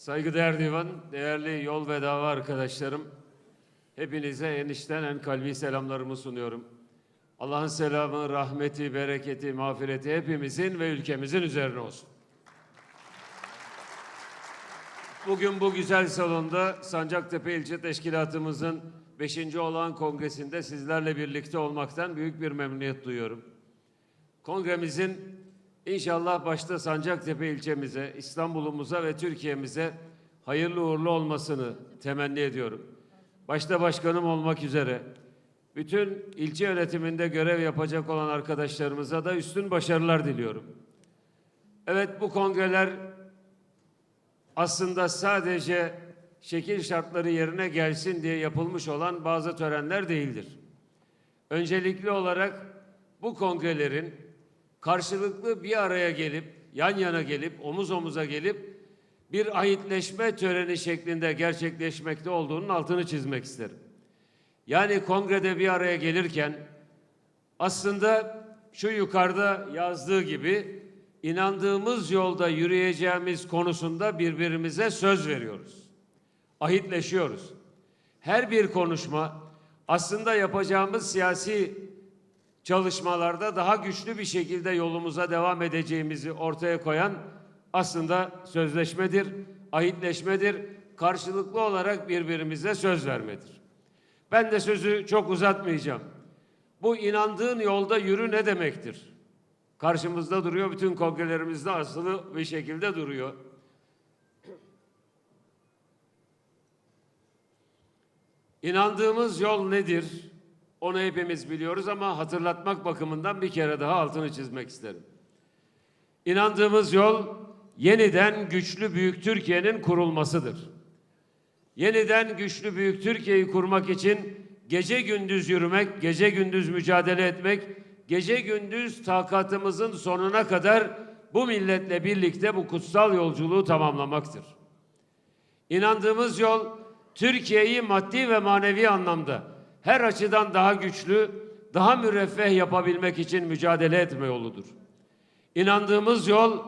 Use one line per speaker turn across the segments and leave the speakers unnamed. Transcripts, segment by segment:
Saygıdeğer divan, değerli yol ve dava arkadaşlarım, hepinize enişten en kalbi selamlarımı sunuyorum. Allah'ın selamı, rahmeti, bereketi, mağfireti hepimizin ve ülkemizin üzerine olsun. Bugün bu güzel salonda Sancaktepe İlçe Teşkilatımızın 5. olağan kongresinde sizlerle birlikte olmaktan büyük bir memnuniyet duyuyorum. Kongremizin inşallah başta Sancaktepe ilçemize, İstanbul'umuza ve Türkiye'mize hayırlı uğurlu olmasını temenni ediyorum. Başta başkanım olmak üzere bütün ilçe yönetiminde görev yapacak olan arkadaşlarımıza da üstün başarılar diliyorum. Evet bu kongreler aslında sadece şekil şartları yerine gelsin diye yapılmış olan bazı törenler değildir. Öncelikli olarak bu kongrelerin karşılıklı bir araya gelip, yan yana gelip, omuz omuza gelip bir ahitleşme töreni şeklinde gerçekleşmekte olduğunun altını çizmek isterim. Yani kongrede bir araya gelirken aslında şu yukarıda yazdığı gibi inandığımız yolda yürüyeceğimiz konusunda birbirimize söz veriyoruz. Ahitleşiyoruz. Her bir konuşma aslında yapacağımız siyasi çalışmalarda daha güçlü bir şekilde yolumuza devam edeceğimizi ortaya koyan aslında sözleşmedir, ahitleşmedir, karşılıklı olarak birbirimize söz vermedir. Ben de sözü çok uzatmayacağım. Bu inandığın yolda yürü ne demektir? Karşımızda duruyor, bütün kongrelerimizde asılı bir şekilde duruyor. İnandığımız yol nedir? Onu hepimiz biliyoruz ama hatırlatmak bakımından bir kere daha altını çizmek isterim. İnandığımız yol yeniden güçlü büyük Türkiye'nin kurulmasıdır. Yeniden güçlü büyük Türkiye'yi kurmak için gece gündüz yürümek, gece gündüz mücadele etmek, gece gündüz takatımızın sonuna kadar bu milletle birlikte bu kutsal yolculuğu tamamlamaktır. İnandığımız yol Türkiye'yi maddi ve manevi anlamda her açıdan daha güçlü, daha müreffeh yapabilmek için mücadele etme yoludur. İnandığımız yol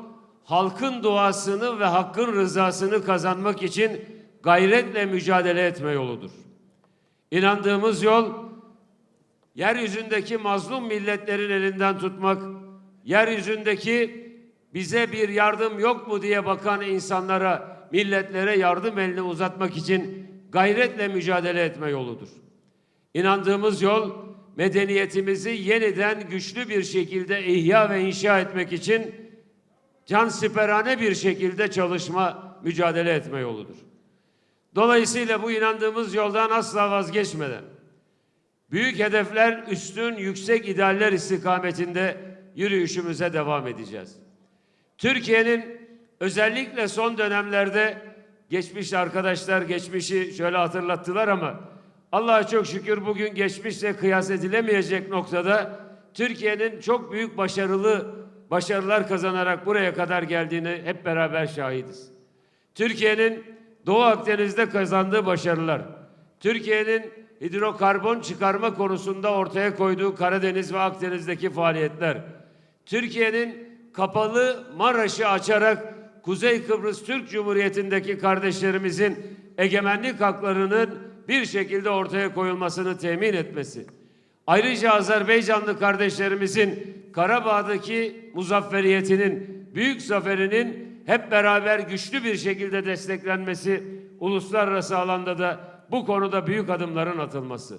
halkın duasını ve hakkın rızasını kazanmak için gayretle mücadele etme yoludur. İnandığımız yol yeryüzündeki mazlum milletlerin elinden tutmak, yeryüzündeki bize bir yardım yok mu diye bakan insanlara, milletlere yardım elini uzatmak için gayretle mücadele etme yoludur. İnandığımız yol medeniyetimizi yeniden güçlü bir şekilde ihya ve inşa etmek için cansiperane bir şekilde çalışma, mücadele etme yoludur. Dolayısıyla bu inandığımız yoldan asla vazgeçmeden büyük hedefler, üstün, yüksek idealler istikametinde yürüyüşümüze devam edeceğiz. Türkiye'nin özellikle son dönemlerde geçmiş arkadaşlar geçmişi şöyle hatırlattılar ama Allah'a çok şükür bugün geçmişle kıyas edilemeyecek noktada Türkiye'nin çok büyük başarılı başarılar kazanarak buraya kadar geldiğini hep beraber şahidiz. Türkiye'nin Doğu Akdeniz'de kazandığı başarılar, Türkiye'nin hidrokarbon çıkarma konusunda ortaya koyduğu Karadeniz ve Akdeniz'deki faaliyetler, Türkiye'nin kapalı Maraş'ı açarak Kuzey Kıbrıs Türk Cumhuriyeti'ndeki kardeşlerimizin egemenlik haklarının bir şekilde ortaya koyulmasını temin etmesi. Ayrıca Azerbaycanlı kardeşlerimizin Karabağ'daki muzafferiyetinin, büyük zaferinin hep beraber güçlü bir şekilde desteklenmesi, uluslararası alanda da bu konuda büyük adımların atılması.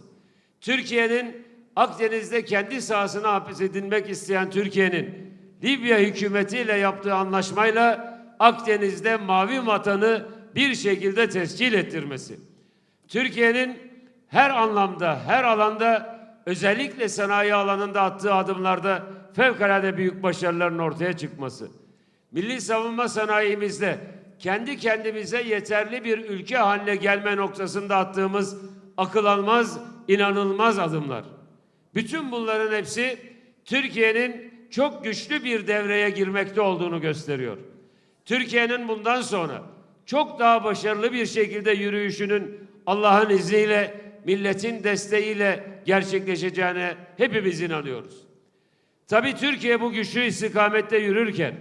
Türkiye'nin Akdeniz'de kendi sahasına hapsedilmek isteyen Türkiye'nin Libya hükümetiyle yaptığı anlaşmayla Akdeniz'de mavi vatanı bir şekilde tescil ettirmesi. Türkiye'nin her anlamda, her alanda özellikle sanayi alanında attığı adımlarda fevkalade büyük başarıların ortaya çıkması. Milli savunma sanayimizde kendi kendimize yeterli bir ülke haline gelme noktasında attığımız akıl almaz, inanılmaz adımlar. Bütün bunların hepsi Türkiye'nin çok güçlü bir devreye girmekte olduğunu gösteriyor. Türkiye'nin bundan sonra çok daha başarılı bir şekilde yürüyüşünün Allah'ın izniyle, milletin desteğiyle gerçekleşeceğine hepimiz inanıyoruz. Tabii Türkiye bu güçlü istikamette yürürken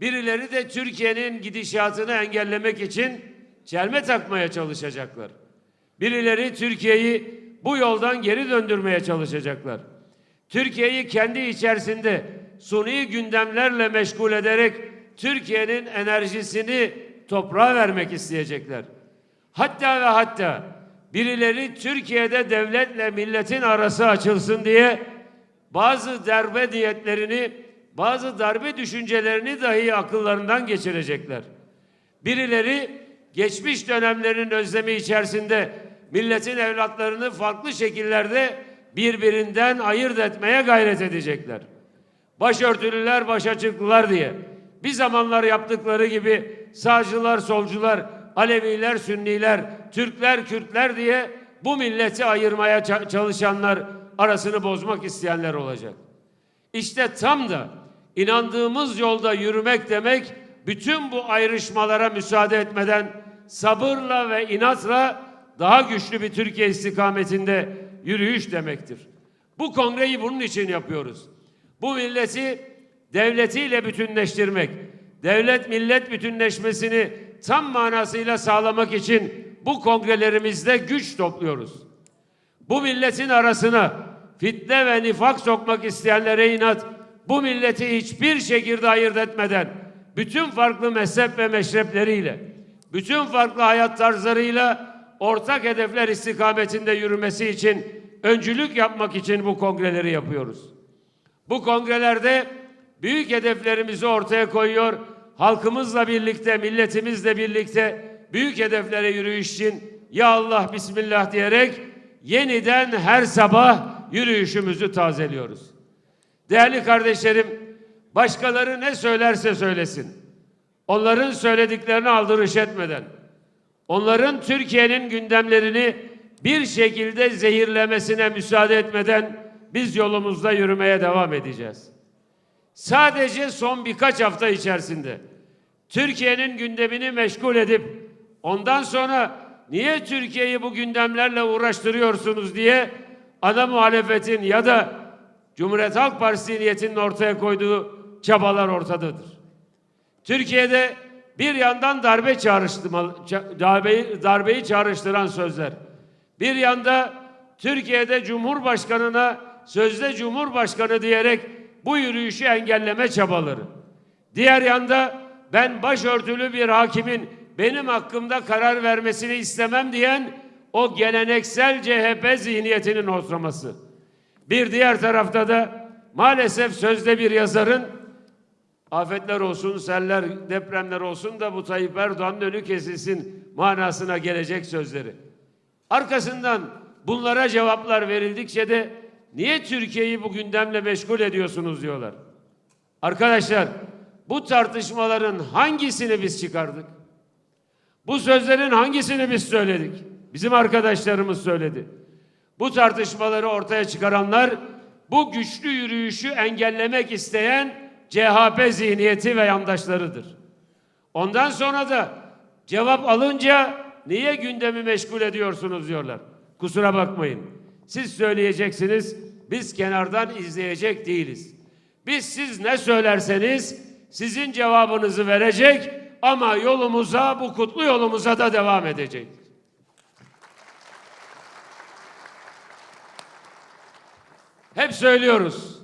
Birileri de Türkiye'nin gidişatını engellemek için çelme takmaya çalışacaklar. Birileri Türkiye'yi bu yoldan geri döndürmeye çalışacaklar. Türkiye'yi kendi içerisinde suni gündemlerle meşgul ederek Türkiye'nin enerjisini toprağa vermek isteyecekler. Hatta ve hatta birileri Türkiye'de devletle milletin arası açılsın diye bazı darbe niyetlerini, bazı darbe düşüncelerini dahi akıllarından geçirecekler. Birileri geçmiş dönemlerin özlemi içerisinde milletin evlatlarını farklı şekillerde birbirinden ayırt etmeye gayret edecekler. Başörtülüler, başaçıklılar diye. Bir zamanlar yaptıkları gibi sağcılar, solcular, Aleviler, Sünniler, Türkler, Kürtler diye bu milleti ayırmaya ça- çalışanlar, arasını bozmak isteyenler olacak. İşte tam da inandığımız yolda yürümek demek bütün bu ayrışmalara müsaade etmeden sabırla ve inatla daha güçlü bir Türkiye istikametinde yürüyüş demektir. Bu kongreyi bunun için yapıyoruz. Bu milleti devletiyle bütünleştirmek, devlet millet bütünleşmesini tam manasıyla sağlamak için bu kongrelerimizde güç topluyoruz. Bu milletin arasına fitne ve nifak sokmak isteyenlere inat, bu milleti hiçbir şekilde ayırt etmeden, bütün farklı mezhep ve meşrepleriyle, bütün farklı hayat tarzlarıyla ortak hedefler istikametinde yürümesi için öncülük yapmak için bu kongreleri yapıyoruz. Bu kongrelerde büyük hedeflerimizi ortaya koyuyor. Halkımızla birlikte, milletimizle birlikte büyük hedeflere yürüyüş için ya Allah Bismillah diyerek yeniden her sabah yürüyüşümüzü tazeliyoruz. Değerli kardeşlerim, başkaları ne söylerse söylesin. Onların söylediklerini aldırış etmeden, onların Türkiye'nin gündemlerini bir şekilde zehirlemesine müsaade etmeden biz yolumuzda yürümeye devam edeceğiz. Sadece son birkaç hafta içerisinde Türkiye'nin gündemini meşgul edip ondan sonra niye Türkiye'yi bu gündemlerle uğraştırıyorsunuz diye ana muhalefetin ya da Cumhuriyet Halk Partisi niyetinin ortaya koyduğu çabalar ortadadır. Türkiye'de bir yandan darbe darbeyi, darbeyi çağrıştıran sözler. Bir yanda Türkiye'de Cumhurbaşkanına sözde Cumhurbaşkanı diyerek bu yürüyüşü engelleme çabaları. Diğer yanda ben başörtülü bir hakimin benim hakkımda karar vermesini istemem diyen o geleneksel CHP zihniyetinin oturması. Bir diğer tarafta da maalesef sözde bir yazarın afetler olsun, seller, depremler olsun da bu Tayyip Erdoğan'ın önü kesilsin manasına gelecek sözleri. Arkasından bunlara cevaplar verildikçe de niye Türkiye'yi bu gündemle meşgul ediyorsunuz diyorlar. Arkadaşlar bu tartışmaların hangisini biz çıkardık? Bu sözlerin hangisini biz söyledik? Bizim arkadaşlarımız söyledi. Bu tartışmaları ortaya çıkaranlar bu güçlü yürüyüşü engellemek isteyen CHP zihniyeti ve yandaşlarıdır. Ondan sonra da cevap alınca niye gündemi meşgul ediyorsunuz diyorlar. Kusura bakmayın. Siz söyleyeceksiniz, biz kenardan izleyecek değiliz. Biz siz ne söylerseniz sizin cevabınızı verecek ama yolumuza, bu kutlu yolumuza da devam edecek. Hep söylüyoruz.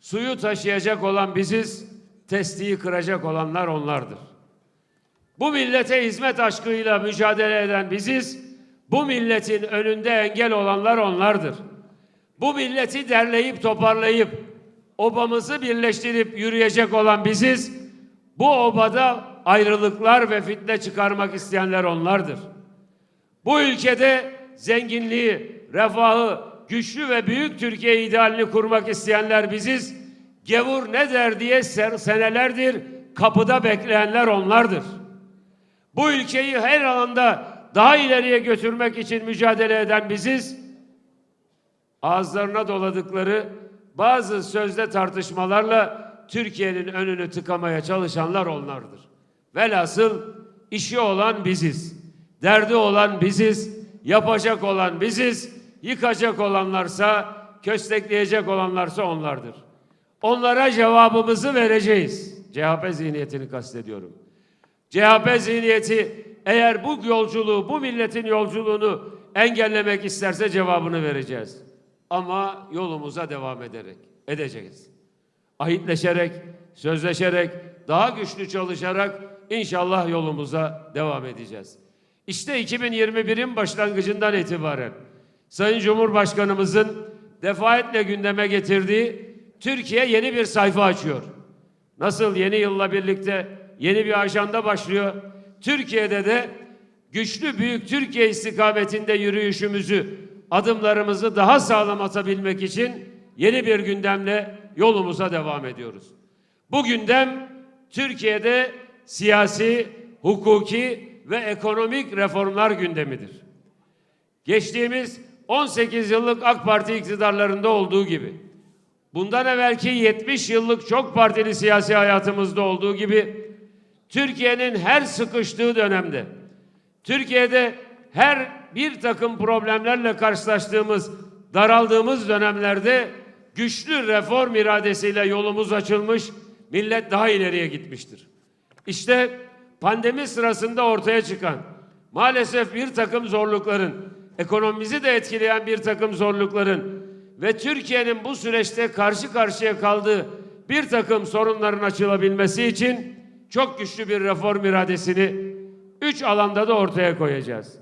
Suyu taşıyacak olan biziz, testiyi kıracak olanlar onlardır. Bu millete hizmet aşkıyla mücadele eden biziz, bu milletin önünde engel olanlar onlardır. Bu milleti derleyip toparlayıp, obamızı birleştirip yürüyecek olan biziz, bu obada ayrılıklar ve fitne çıkarmak isteyenler onlardır. Bu ülkede zenginliği, refahı, güçlü ve büyük Türkiye idealini kurmak isteyenler biziz. Gevur ne der diye se- senelerdir kapıda bekleyenler onlardır. Bu ülkeyi her alanda daha ileriye götürmek için mücadele eden biziz. Ağızlarına doladıkları bazı sözde tartışmalarla Türkiye'nin önünü tıkamaya çalışanlar onlardır. Velhasıl işi olan biziz. Derdi olan biziz. Yapacak olan biziz. Yıkacak olanlarsa, köstekleyecek olanlarsa onlardır. Onlara cevabımızı vereceğiz. CHP zihniyetini kastediyorum. CHP zihniyeti eğer bu yolculuğu, bu milletin yolculuğunu engellemek isterse cevabını vereceğiz. Ama yolumuza devam ederek, edeceğiz. Ahitleşerek, sözleşerek, daha güçlü çalışarak inşallah yolumuza devam edeceğiz. İşte 2021'in başlangıcından itibaren Sayın Cumhurbaşkanımızın defaatle gündeme getirdiği Türkiye yeni bir sayfa açıyor. Nasıl yeni yılla birlikte yeni bir ajanda başlıyor. Türkiye'de de güçlü büyük Türkiye istikametinde yürüyüşümüzü, adımlarımızı daha sağlam atabilmek için yeni bir gündemle yolumuza devam ediyoruz. Bu gündem Türkiye'de siyasi, hukuki ve ekonomik reformlar gündemidir. Geçtiğimiz 18 yıllık AK Parti iktidarlarında olduğu gibi, bundan evvelki 70 yıllık çok partili siyasi hayatımızda olduğu gibi, Türkiye'nin her sıkıştığı dönemde, Türkiye'de her bir takım problemlerle karşılaştığımız, daraldığımız dönemlerde güçlü reform iradesiyle yolumuz açılmış, millet daha ileriye gitmiştir. İşte pandemi sırasında ortaya çıkan maalesef bir takım zorlukların, ekonomimizi de etkileyen bir takım zorlukların ve Türkiye'nin bu süreçte karşı karşıya kaldığı bir takım sorunların açılabilmesi için çok güçlü bir reform iradesini üç alanda da ortaya koyacağız.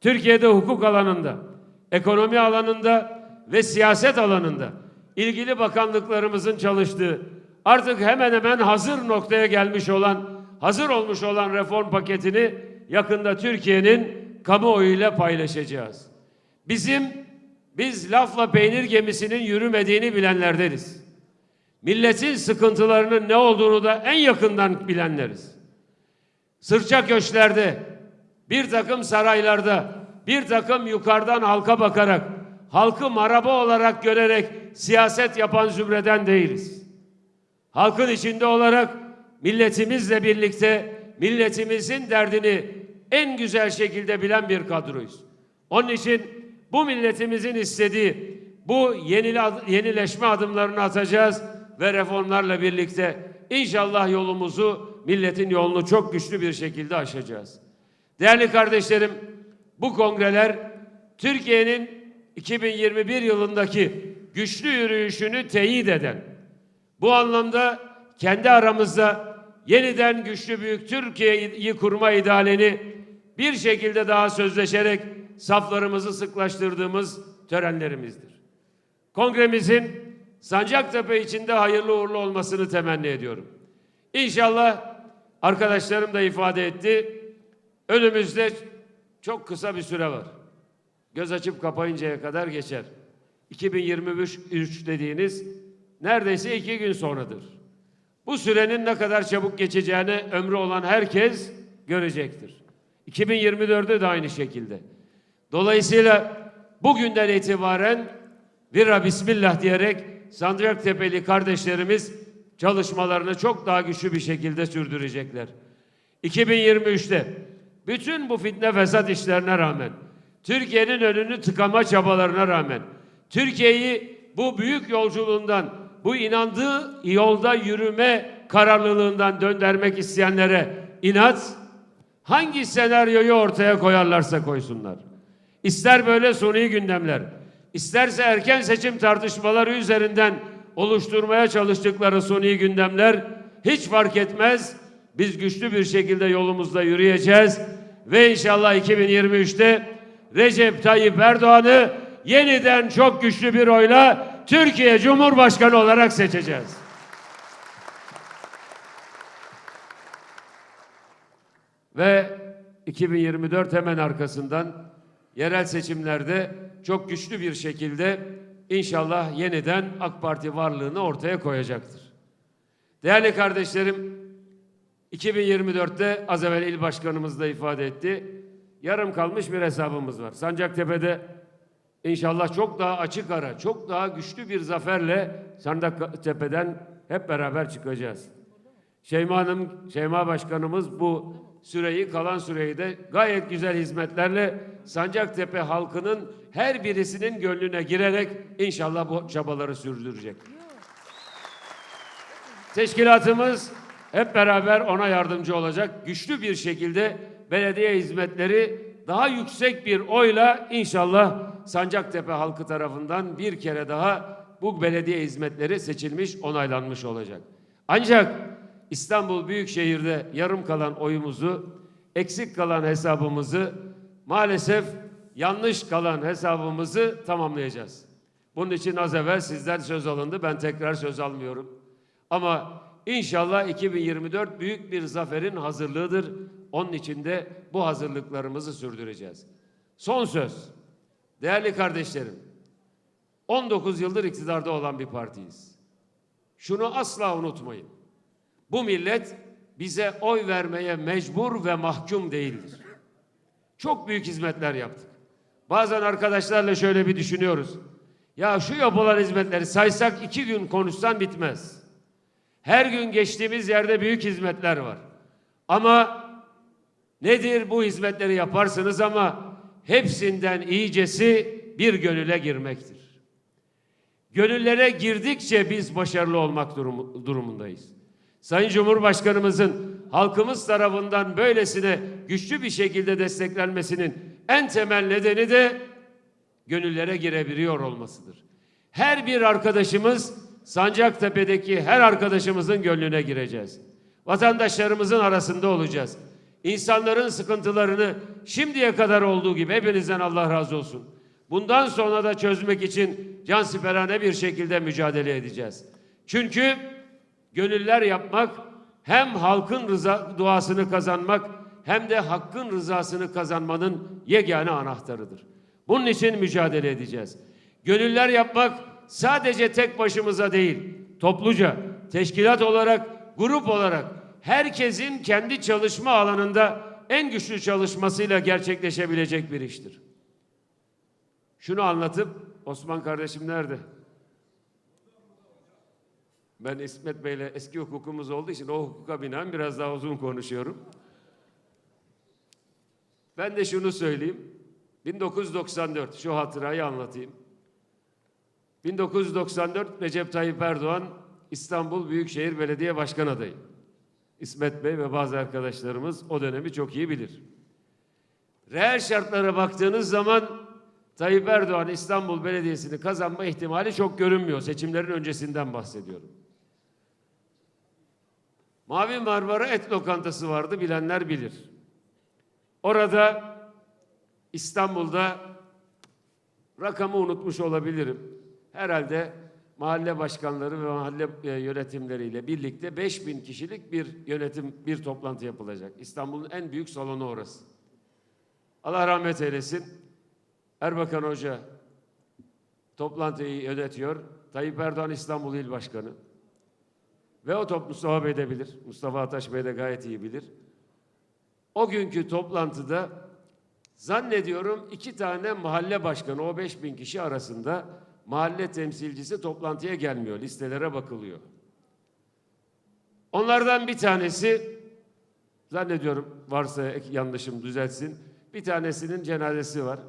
Türkiye'de hukuk alanında, ekonomi alanında ve siyaset alanında ilgili bakanlıklarımızın çalıştığı artık hemen hemen hazır noktaya gelmiş olan, hazır olmuş olan reform paketini yakında Türkiye'nin kamuoyuyla paylaşacağız. Bizim biz lafla peynir gemisinin yürümediğini bilenlerdeniz. Milletin sıkıntılarının ne olduğunu da en yakından bilenleriz. Sırça köşklerde, bir takım saraylarda, bir takım yukarıdan halka bakarak, halkı maraba olarak görerek siyaset yapan zümreden değiliz. Halkın içinde olarak milletimizle birlikte milletimizin derdini en güzel şekilde bilen bir kadroyuz. Onun için bu milletimizin istediği bu yenile- yenileşme adımlarını atacağız ve reformlarla birlikte inşallah yolumuzu milletin yolunu çok güçlü bir şekilde aşacağız. Değerli kardeşlerim, bu kongreler Türkiye'nin 2021 yılındaki güçlü yürüyüşünü teyit eden, bu anlamda kendi aramızda yeniden güçlü büyük Türkiye'yi kurma idealini bir şekilde daha sözleşerek saflarımızı sıklaştırdığımız törenlerimizdir. Kongremizin Sancaktepe içinde hayırlı uğurlu olmasını temenni ediyorum. İnşallah arkadaşlarım da ifade etti. Önümüzde çok kısa bir süre var. Göz açıp kapayıncaya kadar geçer. 2023 üç dediğiniz neredeyse iki gün sonradır. Bu sürenin ne kadar çabuk geçeceğini ömrü olan herkes görecektir. 2024'de de aynı şekilde. Dolayısıyla bugünden itibaren Vira Bismillah diyerek Sancaktepe'li kardeşlerimiz çalışmalarını çok daha güçlü bir şekilde sürdürecekler. 2023'te bütün bu fitne fesat işlerine rağmen, Türkiye'nin önünü tıkama çabalarına rağmen, Türkiye'yi bu büyük yolculuğundan, bu inandığı yolda yürüme kararlılığından döndürmek isteyenlere inat, hangi senaryoyu ortaya koyarlarsa koysunlar. İster böyle suni gündemler, isterse erken seçim tartışmaları üzerinden oluşturmaya çalıştıkları suni gündemler hiç fark etmez. Biz güçlü bir şekilde yolumuzda yürüyeceğiz ve inşallah 2023'te Recep Tayyip Erdoğan'ı yeniden çok güçlü bir oyla Türkiye Cumhurbaşkanı olarak seçeceğiz. Ve 2024 hemen arkasından yerel seçimlerde çok güçlü bir şekilde inşallah yeniden AK Parti varlığını ortaya koyacaktır. Değerli kardeşlerim, 2024'te az evvel il başkanımız da ifade etti. Yarım kalmış bir hesabımız var. Sancaktepe'de inşallah çok daha açık ara, çok daha güçlü bir zaferle Sancaktepe'den hep beraber çıkacağız. Şeyma Hanım, Şeyma Başkanımız bu süreyi, kalan süreyi de gayet güzel hizmetlerle Sancaktepe halkının her birisinin gönlüne girerek inşallah bu çabaları sürdürecek. Teşkilatımız hep beraber ona yardımcı olacak. Güçlü bir şekilde belediye hizmetleri daha yüksek bir oyla inşallah Sancaktepe halkı tarafından bir kere daha bu belediye hizmetleri seçilmiş, onaylanmış olacak. Ancak İstanbul Büyükşehir'de yarım kalan oyumuzu, eksik kalan hesabımızı maalesef yanlış kalan hesabımızı tamamlayacağız. Bunun için az evvel sizden söz alındı. Ben tekrar söz almıyorum. Ama inşallah 2024 büyük bir zaferin hazırlığıdır. Onun için de bu hazırlıklarımızı sürdüreceğiz. Son söz. Değerli kardeşlerim, 19 yıldır iktidarda olan bir partiyiz. Şunu asla unutmayın. Bu millet bize oy vermeye mecbur ve mahkum değildir. Çok büyük hizmetler yaptık. Bazen arkadaşlarla şöyle bir düşünüyoruz. Ya şu yapılan hizmetleri saysak iki gün konuşsan bitmez. Her gün geçtiğimiz yerde büyük hizmetler var. Ama nedir bu hizmetleri yaparsınız ama hepsinden iyicesi bir gönüle girmektir. Gönüllere girdikçe biz başarılı olmak durumu- durumundayız. Sayın Cumhurbaşkanımızın halkımız tarafından böylesine güçlü bir şekilde desteklenmesinin en temel nedeni de gönüllere girebiliyor olmasıdır. Her bir arkadaşımız Sancaktepe'deki her arkadaşımızın gönlüne gireceğiz. Vatandaşlarımızın arasında olacağız. İnsanların sıkıntılarını şimdiye kadar olduğu gibi hepinizden Allah razı olsun. Bundan sonra da çözmek için cansiperane bir şekilde mücadele edeceğiz. Çünkü gönüller yapmak hem halkın rıza, duasını kazanmak hem de hakkın rızasını kazanmanın yegane anahtarıdır. Bunun için mücadele edeceğiz. Gönüller yapmak sadece tek başımıza değil, topluca, teşkilat olarak, grup olarak herkesin kendi çalışma alanında en güçlü çalışmasıyla gerçekleşebilecek bir iştir. Şunu anlatıp Osman kardeşim nerede? Ben İsmet Bey'le eski hukukumuz olduğu için o hukuka binaen biraz daha uzun konuşuyorum. Ben de şunu söyleyeyim. 1994 şu hatırayı anlatayım. 1994 Recep Tayyip Erdoğan İstanbul Büyükşehir Belediye Başkan adayı. İsmet Bey ve bazı arkadaşlarımız o dönemi çok iyi bilir. Reel şartlara baktığınız zaman Tayyip Erdoğan İstanbul Belediyesi'ni kazanma ihtimali çok görünmüyor. Seçimlerin öncesinden bahsediyorum. Mavi Marmara et lokantası vardı bilenler bilir. Orada İstanbul'da rakamı unutmuş olabilirim. Herhalde mahalle başkanları ve mahalle e, yönetimleriyle birlikte 5000 kişilik bir yönetim bir toplantı yapılacak. İstanbul'un en büyük salonu orası. Allah rahmet eylesin. Erbakan Hoca toplantıyı yönetiyor. Tayyip Erdoğan İstanbul İl Başkanı. Ve o top Mustafa Bey de bilir. Mustafa Ataş Bey de gayet iyi bilir. O günkü toplantıda zannediyorum iki tane mahalle başkanı o 5000 kişi arasında mahalle temsilcisi toplantıya gelmiyor. Listelere bakılıyor. Onlardan bir tanesi zannediyorum varsa yanlışım düzeltsin. Bir tanesinin cenazesi var.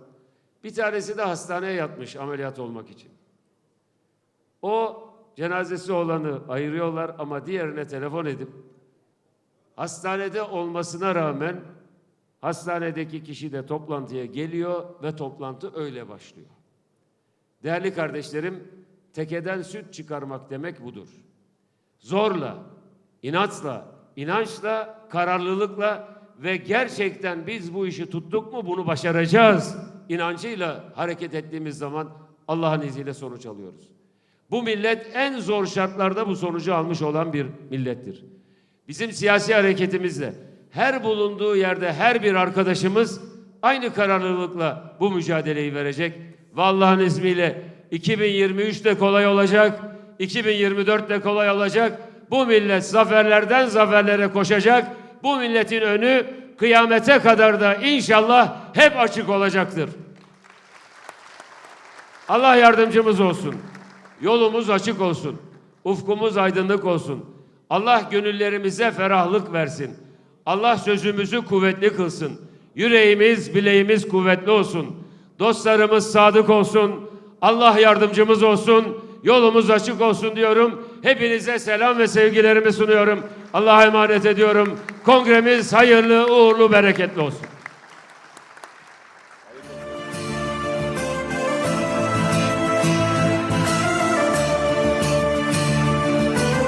Bir tanesi de hastaneye yatmış ameliyat olmak için. O cenazesi olanı ayırıyorlar ama diğerine telefon edip hastanede olmasına rağmen hastanedeki kişi de toplantıya geliyor ve toplantı öyle başlıyor. Değerli kardeşlerim, tekeden süt çıkarmak demek budur. Zorla, inatla, inançla, kararlılıkla ve gerçekten biz bu işi tuttuk mu bunu başaracağız inancıyla hareket ettiğimiz zaman Allah'ın izniyle sonuç alıyoruz. Bu millet en zor şartlarda bu sonucu almış olan bir millettir. Bizim siyasi hareketimizle her bulunduğu yerde her bir arkadaşımız aynı kararlılıkla bu mücadeleyi verecek. Ve Allah'ın izniyle 2023 de kolay olacak, 2024 de kolay olacak. Bu millet zaferlerden zaferlere koşacak. Bu milletin önü kıyamete kadar da inşallah hep açık olacaktır. Allah yardımcımız olsun. Yolumuz açık olsun. Ufkumuz aydınlık olsun. Allah gönüllerimize ferahlık versin. Allah sözümüzü kuvvetli kılsın. Yüreğimiz, bileğimiz kuvvetli olsun. Dostlarımız sadık olsun. Allah yardımcımız olsun. Yolumuz açık olsun diyorum. Hepinize selam ve sevgilerimi sunuyorum. Allah'a emanet ediyorum. Kongremiz hayırlı, uğurlu, bereketli olsun.